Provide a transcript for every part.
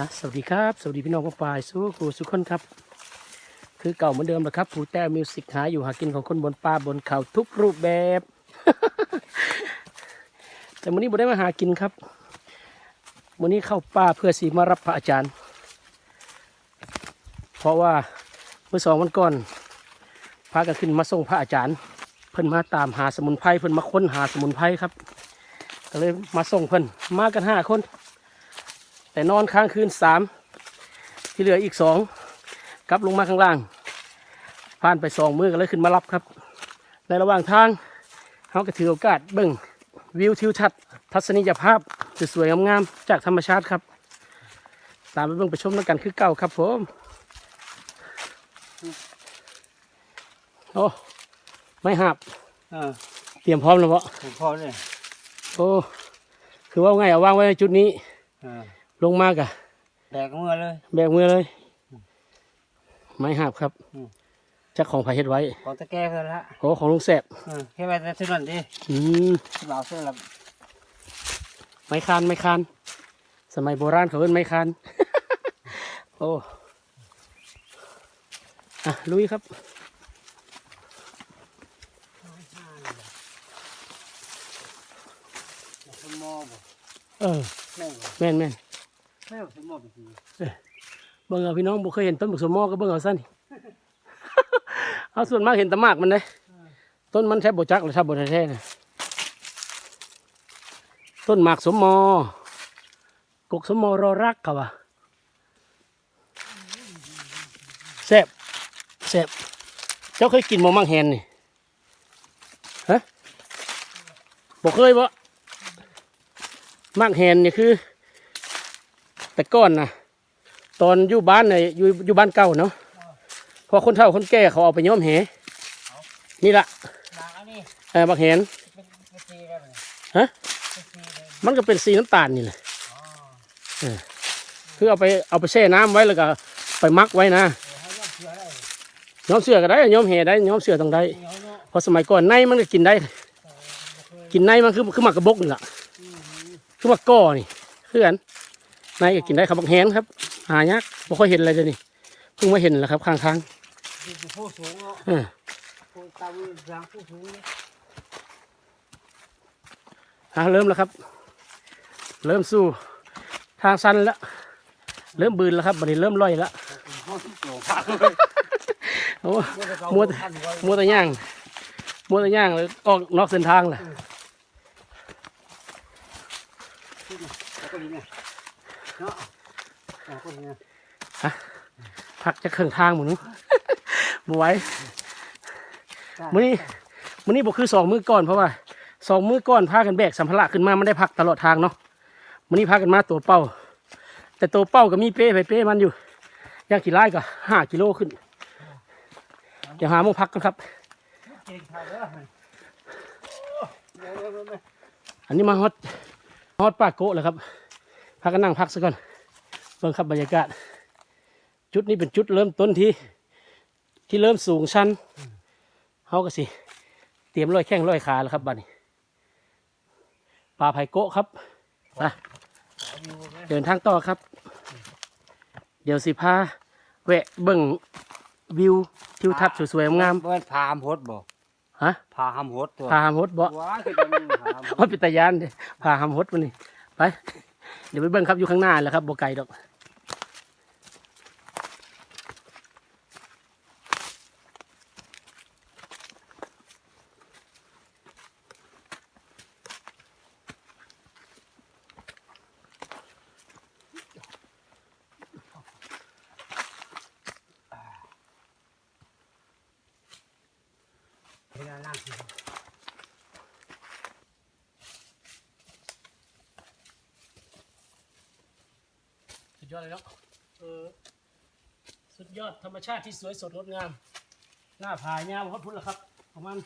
อะสวัสดีครับ สวัสดีพี่น้องผู้ปายสู้ครูสุขคนครับ คือเก่าเหมือนเดิมแหละครับผู้แต้มิวสิกหาอยู่หากินของคนบนป่าบนเขาทุกรูปแบบ แต่วันนี้บ่ได้มาหากินครับวันนี้เข้าป่าเพื่อสีมารับพระอาจารย์ เพราะว่าเมื่อสองวันก่อนพากันขึ้นมาส่งพระอาจารย์ เพิ่นมาตามหาสมุนไพรเพิ่นมาค้นหาสมุนไพรครับก็เลยมาส่งเพิ่นมากันห้าคน แต่นอนค้างคืนสามที่เหลืออีกสองกลับลงมาข้างล่าง ผ่านไปสองมือก็เลยขึ้นมารับครับ ในระหว่างทางเขาก็ถือโอกาสเบิ่งวิวทิวทัศน์ทัศนียภาพสวยๆงามๆจากธรรมชาติครับ ตามไปเบิ่งไปชมแล้วกันคือเก่าครับผมโอ้ไม่หับเออเตรียมพร้อมแล้วเปาะผมพอเลยโอ้คือว่าไงเอาวางไว้ในจุดนี้เออ ลงมากะแดกมือเลย แบกมือเลย ไม้หับครับอืม จักของไผเฮ็ดไว้ของตะแก้เพื่อนละโอ้ของลุงแสบเออแค่ไปแต่ที่นั่นดิอืมเราเสื้อละไม้คานไม้คาน สมัยโบราณเขาเอิ้นไม้คาน โอ้อะลุยครับสมอบ่เออแม่บ่แม่นแม่น แม่สมอไปทีเบิ่งเอาพี่น้องบ่เคยเห็นต้นบุกสมอก็เบิ่งเอาซะนี่ เอาส่วนมากเห็นแตะมากมันเลยต้นมันแทบบ่จักหรือแทบบ่แท้ๆนะต้นหมากสมมอกกสมมอรอรักเขาว่าแซ่บแซ่บเจ้าเคยกินหมอมังแฮนนี่ฮะบ่เคยบ่มังแฮนนี่คือ แต่ก้อนนะตอนอยู่บ้านในอยู่อยู่บ้านเก่าเนาะพอคนเฒ่าคนแก่เขาเอาไปย้อมแหนี่ละนางอันนี้เออบักแหนเป็นเป็นสีได้ไหมฮะเป็นสีเลยมันก็เป็นสีน้ำตาลนี่แหละอ๋อคือเอาไปเอาไปแช่น้ำไว้แล้วก็ไปมักไว้นะเดี๋ยวให้ยอดเสือได้ย้อมเสือก็ได้ย้อมแหได้ย้อมเสือต้องได้เหนียวเนาะเพอสมัยก่อนในมันก็กินได้เออบ่เคยกินในมันคือคือหมักกระบกนี่แหละอืมคือหมักก้อนี่คือกัน ในก็กินได้ครับบักแหนครับ หายากบ่ค่อยเห็นอะไรเลยนี่เพิ่งมาเห็นแหละครับข้างทางอยู่ผู้สูงเนาะเออผู้ตามทางผู้สูงเนี่ยอะเริ่มแล้วครับ เริ่มสู้ทางสั้นแล้วเริ่มบืนแล้วครับบัดนี้เริ่มลอยแล้วผู้สูงพักเลยโอ้มัวแต่มัวแต่ย่างมัวแต่ย่างเลยออกนอกเส้นทางแหละแล้วก็ดี เนี่ยเนาะแล้วก็ดีเนี่ยพักจะเครื่องทางหมดนู้บไหว้มื้อนี้มื้อนี้บอกคือสองมื้อก่อนเพราะว่าสองมื้อก่อนพากันแบกสัมภาระขึ้นมามันได้พักตลอดทางเนาะมื้อนี้พากันมาตัวเป้า แต่ตัวเป้าก็มีเป้ไปเป้มันอยู่อยากกี่ไร่ก็ห้ากิโลขึ้น เดี๋ยวหาโมงพักกันครับเก่งทางเด้อเดี๋ยวเดี๋ยวเดี๋ยวเดี๋ยวอันนี้มาฮอตฮอตปากโกะเลยครับ พากันนั่งพักซะก่อนเบิ่งครับบรรยากาศ จุดนี้เป็นจุดเริ่มต้นที่ที่เริ่มสูงชันเขาก็สิ เตรียมร้อยแข้งร้อยขาแล้วครับบัดนี้ปลาไผ่โกะครับไปเอาอยู่ไหมเดินทางต่อครับ เดี๋ยวสิพาแวะเบิ่งวิวทิวทัศน์สวยๆงามเบิ้ลพาหำหดบ่ๆฮะพาหำหดตัวพาหามฮดบ่ว้าคือจะมีพาหำหดว่าปิตายานเด้พาหามฮดมานี่ไป เดี๋ยวไปเบิ่งครับอยู่ข้างหน้าแหล้วครับบ่ไกลดอกเวลานั่งสิ สุด ยอดเลยเนาะเออสุดยอดธรรมชาติที่สวยสดงดงาม หน้าผายาวฮอดพุ่นละครับ ประมาณ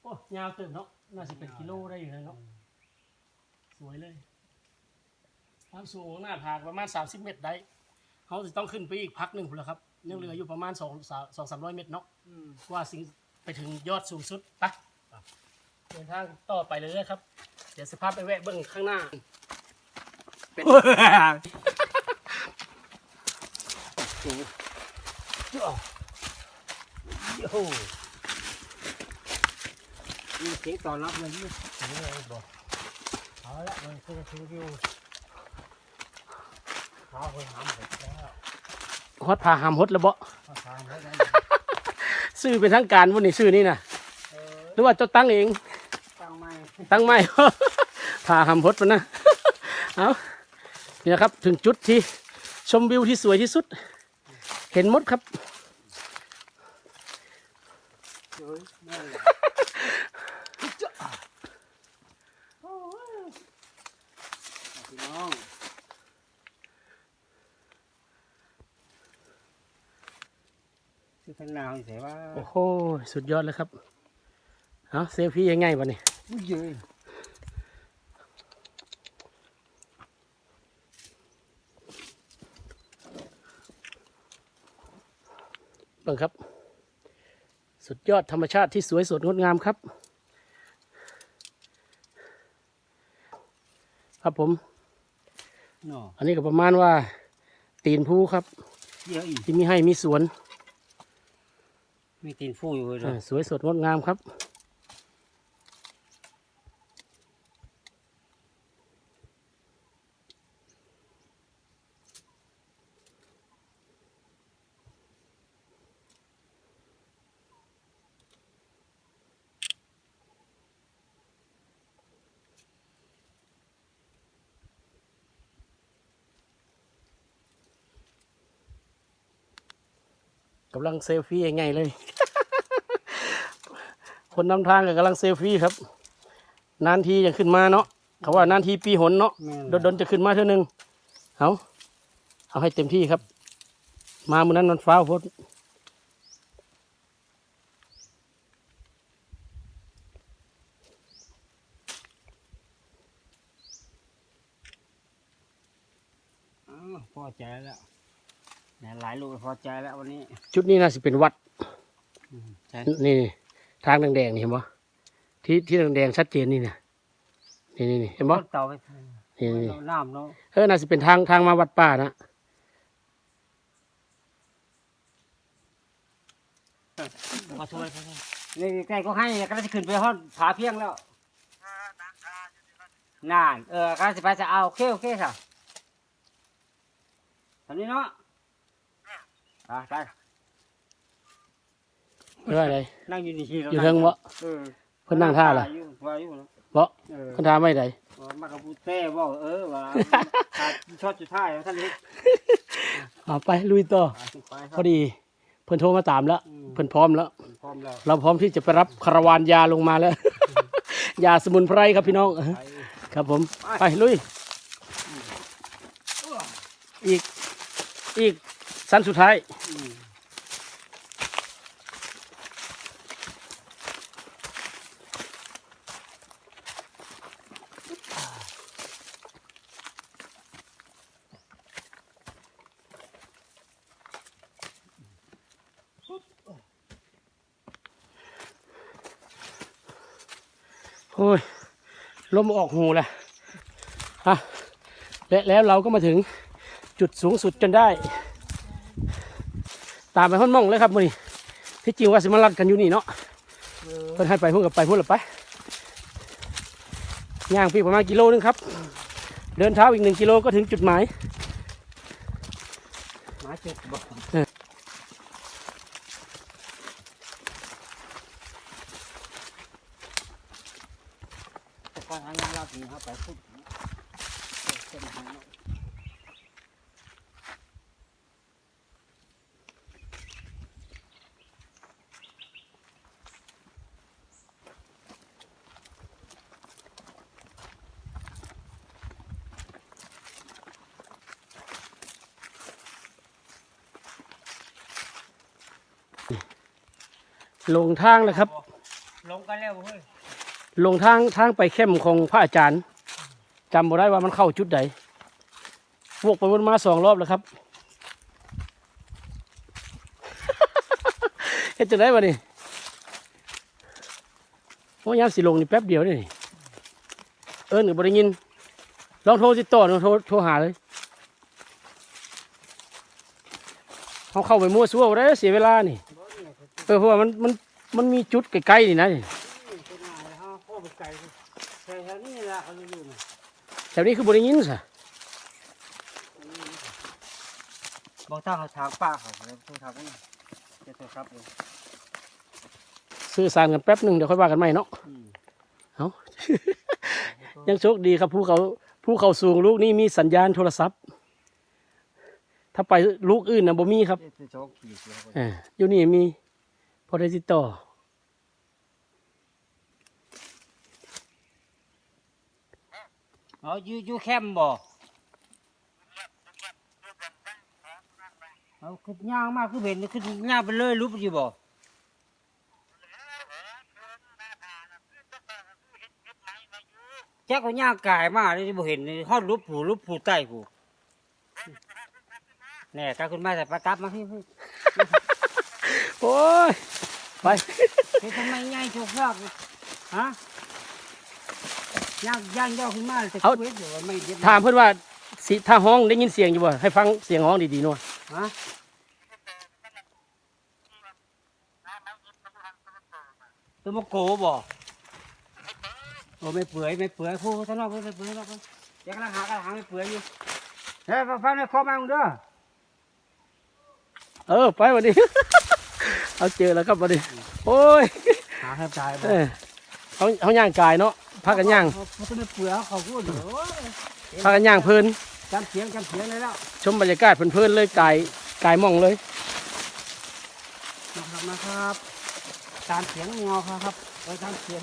โอ้ยาวเติมเนาะน่าจะเป็นกิโลได้อยู่เลยเนาะสวยเลยความสูงของหน้าผาประมาณ 30 เมตรได้เขาจะต้องขึ้นไปอีกพักหนึ่งพุ่นละครับยังเหลืออยู่ประมาณ2 2 300เมตรเนาะกว่าสิ่งไปถึงยอดสูงสุดไปเดินทางต่อไปเลยครับ เดี๋ยวสภาพไปแวะเบื้องข้างหน้าเป็น สูงโย่โย่มีเสียงตอนรับเลยนี่ถึงเลยบอกเอาละมันคือคือวิวเขาไปหามหมดแล้วฮอดพาหามฮดแล้วบ่เขาทางไว้ได้ซื้อเป็นทางการวันนี้ซื้อนี่นะเออหรือว่าเจ้าตั้งเองตั้งไม่ตั้งไม่พาหามฮดมันนะเอานี่นะครับถึงจุดที่ชมวิวที่สวยที่สุด เห็นหมดครับเฮ้ยแม่เลยจ๊ะโอ้ยเอาพี่น้องชื่อทางนาวเสียว่าโอ้โห สุดยอดเลยครับ เอาเซลฟี่ยังไงวะนี่อุ้ยเยอะ เบิ่งครับ สุดยอดธรรมชาติที่สวยสดงดงามครับ ครับผมเนาะอันนี้ก็ประมาณว่า ตีนภูครับ เยอะอีกที่มีให้มีสวน มีตีนฟูอยู่เลยอ่าสวยสดงดงามครับ กำลังเซลฟี่ยังไงเลย คนนำทางก็กำลังเซลฟี่ครับ นานทียังขึ้นมาเนาะเขาว่านานทีปีหนเนาะแม่นโดนๆจะขึ้นมาเท่านึงเอาเอาให้เต็มที่ครับ มาเมื่อนั้นมันฟ้าวโพดอ้าวพอใจแล้วเนี่ยหลายลูกพอใจแล้ววันนี้จุดนี้น่าจะเป็นวัดอืมใช่นี่ทางแดงๆนี่เห็นปะที่ที่แดงๆชัดเจนนี่นะนี่นี่นี่เห็นปะเต่าไปนี่นี่เราน้ำเนาะเออน่าจะเป็นทางทางมาวัดป่านะขอโทษนี่ใกล้ก็ให้ก็จะขึ้นไปห้องผาเพียงแล้วนานเออก็จะไปจะเอาโอเคโอเคค่ะตอนนี้เนาะ อะไปเพื่ออะไรนั่งอยู่นี่อยู่เทิงวะเออเพิ่นนั่งท่าล่ะอยู่ว่าอยู่นะเพราะเออคนทาไม่ได้ว่ามากระพูเต้ว่าเออว่าขาดช็อตจุดท้ายแล้วท่านนี้เอาไปลุยต่ออะขึ้นไปคพรัอบดีเพิ่นโทรมาตามแล้วอืมเพิ่นพร้อมแล้วพร้อมแล้ว เราพร้อมที่จะไปรับคาราวานยาลงมาแล้ว ยาสมุนไพรครับพี่น้องไปครับผม ไปลุย อีก อีก สั้นสุดท้ายโอ้ยลมออกหูแล้วฮะและแล้วเราก็มาถึงจุดสูงสุดจนได้ ตามไปห้องม่องเลยครับมือนี้ที่จริงว่าสิมาลัดกันอยู่นี่เนาะเออเพิ่นให้ไปพุ่งกับไปพุ่งหรือไปย่างพี่ประมาณกิโลนึงครับ เดินเท้าอีกหนึ่งกิโลก็ถึงจุดหมายหมาจุดบอก เออ แต่ก่อนทางนั้นเราถึงเขาไปพูดเส้นทางเนาะ ลงทางแล้วครับ ลงกันแล้วเฮ้ยลงทางทางไปเข้มของพระอาจารย์จำบ่ได้ว่ามันเข้าจุดใดวกไปวนมาสองรอบแล้วครับเฮ็ดจะได้วะนี่โอ้ยามสิลงนี่แป๊บเดียวนี่เอิ้นกับ่ได้ยิน ลองโทรติดต่อลองโทรโทรหาเลยเขาเข้าไปมั่วซั่วบ่ได้เสียเวลานี่บ่เนี่ยคื อเออเพราะว่ามันมันมันมีจุดใกล้ๆนี่นะเป็นอะไรฮะพ่อไปไกลเลยแถวๆนี้แหละเขาจะอยู่น่ะแถวนี้คือบริยินสะบางท่าเขาทางป้าเขาเลยทุกทางนี่จะตัวครับเลยสื่อสารกันแป๊บหนึ่งเดี๋ยวค่อยว่ากันใหม่เนาะอืมเอายังโชคดีครับผู้เขาผู้เขาสูงลูกนี่มีสัญญาณโทรศัพท์ ถ้าไปลูกอื่นนะบ่มีครับเจะโชคขี่เสียคนเอออยู่นี่มี พอได้ติดต่อ อ๋ออยู่อยู่แคมป์บ่เอาขึ้นย่างมากคือเห็นขึ้นย่างไปเลยรูปอยู่บ่แจ็คเขาย่างกายมากเลยบ่เห็นเลยฮอดรูปผูรูปผูใต้ผูแน่กาขึ้นมาแต่ประตับมาพี่พี่ โอ้ย ไปเฮ้ยทำไมย่างโชคยากฮะย่างย่างย่อขึ้นมาแต่กูเห็นอยู่ว่าไม่เด็ดถามเพื่อนว่าสิถ้าห้องได้ยินเสียงอยู่บ่ให้ฟังเสียงห้องดีๆหน่อยฮะตัวมะโกบ่โอ้ไม่เปื่อยไม่เปื่อยพูดท่านนอกพูดไม่เปื่อยหรอกเดี๋ยวกำลังหากระถางไม่เปื่อยอยู่เฮ้ยฟังในคอมามึงเด้อเออ ไปวันนี้ เอาเจอแล้วครับวันนี้โอ้ยหาให้ตายเออเขาเขาย่างกายเนาะพักกันย่างเขาจะไม่เปื่อยเขาพูดอยู่โอ้ยพักกันย่างเพลินจำเสียงจำเสียงเลยแล้วชมบรรยากาศเพลินๆเลยกายกายมองเลยนะครับนะครับตามเสียงเงาครับเออตามเสียง